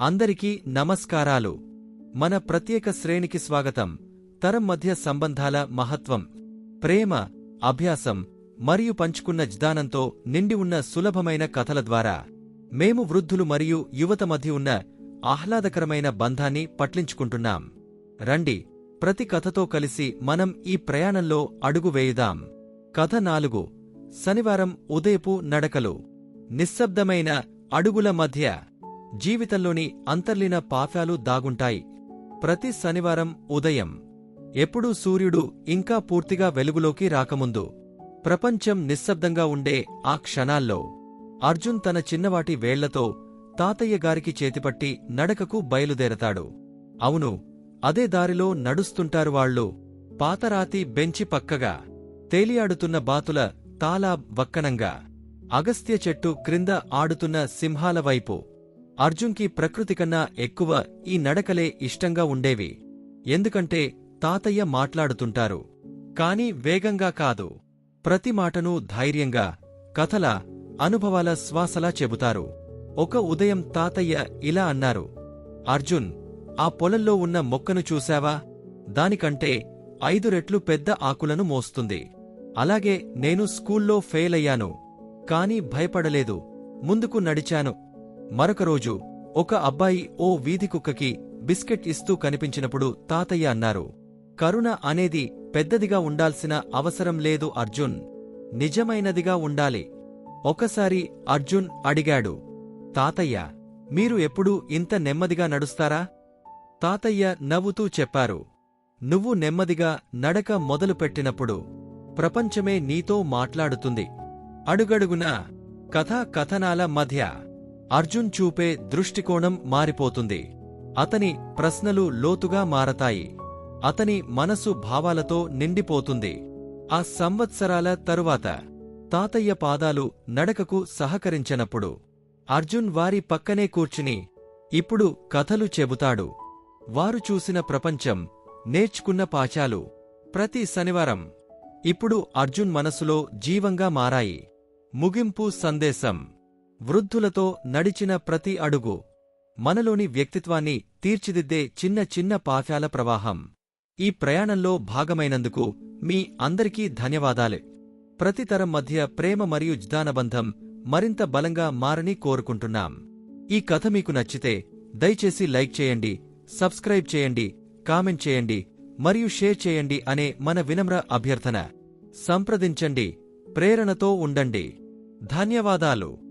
అందరికీ నమస్కారాలు. మన ప్రత్యేక శ్రేణికి స్వాగతం. తరం మధ్య సంబంధాల మహత్వం ప్రేమ అభ్యాసం మరియు పంచుకున్న జ్ఞానంతో నిండి ఉన్న సులభమైన కథల ద్వారా మేము వృద్ధులు మరియు యువత మధ్య ఉన్న ఆహ్లాదకరమైన బంధాన్ని పట్లించుకుంటున్నాం రండి ప్రతి కథతో కలిసి మనం ఈ ప్రయాణంలో అడుగు వేయుదాం. కథ నాలుగు శనివారం ఉదయపు నడకలు. నిశ్శబ్దమైన అడుగుల మధ్య జీవితంలోని అంతర్లీన పాఫాలు దాగుంటాయి. ప్రతి శనివారం ఉదయం ఎప్పుడూ సూర్యుడు ఇంకా పూర్తిగా వెలుగులోకి రాకముందు ప్రపంచం నిశ్శబ్దంగా ఉండే ఆ క్షణాల్లో అర్జున్ తన చిన్నవాటి వేళ్ళతో తాతయ్య గారికి చేతిపట్టి నడకకు బయలుదేరతాడు. అవును అదే దారిలో నడుస్తుంటారు వాళ్ళు. పాతరాతి బెంచి పక్కగా తేలియాడుతున్న బాతుల తాలా వక్కనంగా అగస్త్య చెట్టు క్రింద ఆడుతున్న సింహాల వైపు. అర్జున్కి ప్రకృతి కన్నా ఎక్కువ ఈ నడకలే ఇష్టంగా ఉండేవి. ఎందుకంటే తాతయ్య మాట్లాడుతుంటారు. కాని వేగంగా కాదు. ప్రతి మాటను ధైర్యంగా కథల అనుభవాల శ్వాసలా చెబుతారు. ఒక ఉదయం తాతయ్య ఇలా అన్నారు. అర్జున్ ఆ పొలంలో ఉన్న మొక్కను చూశావా? దానికంటే ఐదు రెట్లు పెద్ద ఆకులను మోస్తుంది. అలాగే నేను స్కూల్లో ఫెయిల్ అయ్యాను కాని భయపడలేదు. ముందుకు నడిచాను. మరొకరోజు ఒక అబ్బాయి ఓ వీధి కుక్కకి బిస్కెట్ ఇస్తూ కనిపించినప్పుడు తాతయ్య అన్నారు కరుణ అనేది పెద్దదిగా ఉండాల్సిన అవసరం లేదు అర్జున్. నిజమైనదిగా ఉండాలి. ఒకసారి అర్జున్ అడిగాడు తాతయ్య మీరు ఎప్పుడూ ఇంత నెమ్మదిగా నడుస్తారా? తాతయ్య నవ్వుతూ చెప్పారు నువ్వు నెమ్మదిగా నడక మొదలుపెట్టినప్పుడు ప్రపంచమే నీతో మాట్లాడుతుంది. అడుగడుగునా కథా కథనాల మధ్య అర్జున్ చూపే దృష్టికోణం మారిపోతుంది. అతని ప్రశ్నలు లోతుగా మారతాయి. అతని మనసు భావాలతో నిండిపోతుంది. ఆ సంవత్సరాల తరువాత తాతయ్య పాదాలు నడకకు సహకరించనప్పుడు అర్జున్ వారి పక్కనే కూర్చుని ఇప్పుడు కథలు చెబుతాడు. వారు చూసిన ప్రపంచం నేర్చుకున్న పాచాలు ప్రతి శనివారం ఇప్పుడు అర్జున్ మనసులో జీవంగా మారాయి. ముగింపు సందేశం వృద్ధులతో నడిచిన ప్రతి అడుగు మనలోని వ్యక్తిత్వాన్ని తీర్చిదిద్దే చిన్న చిన్న పాఫ్యాల ప్రవాహం. ఈ ప్రయాణంలో భాగమైనందుకు మీ అందరికీ ధన్యవాదాలే. ప్రతి తరం మధ్య ప్రేమ మరియు జ్ఞానబంధం మరింత బలంగా మారని కోరుకుంటున్నాం. ఈ కథ మీకు నచ్చితే దయచేసి లైక్ చేయండి సబ్స్క్రైబ్ చేయండి కామెంట్ చేయండి మరియు షేర్ చేయండి అనే మన వినమ్ర అభ్యర్థన. సంప్రదించండి ప్రేరణతో ఉండండి. ధన్యవాదాలు.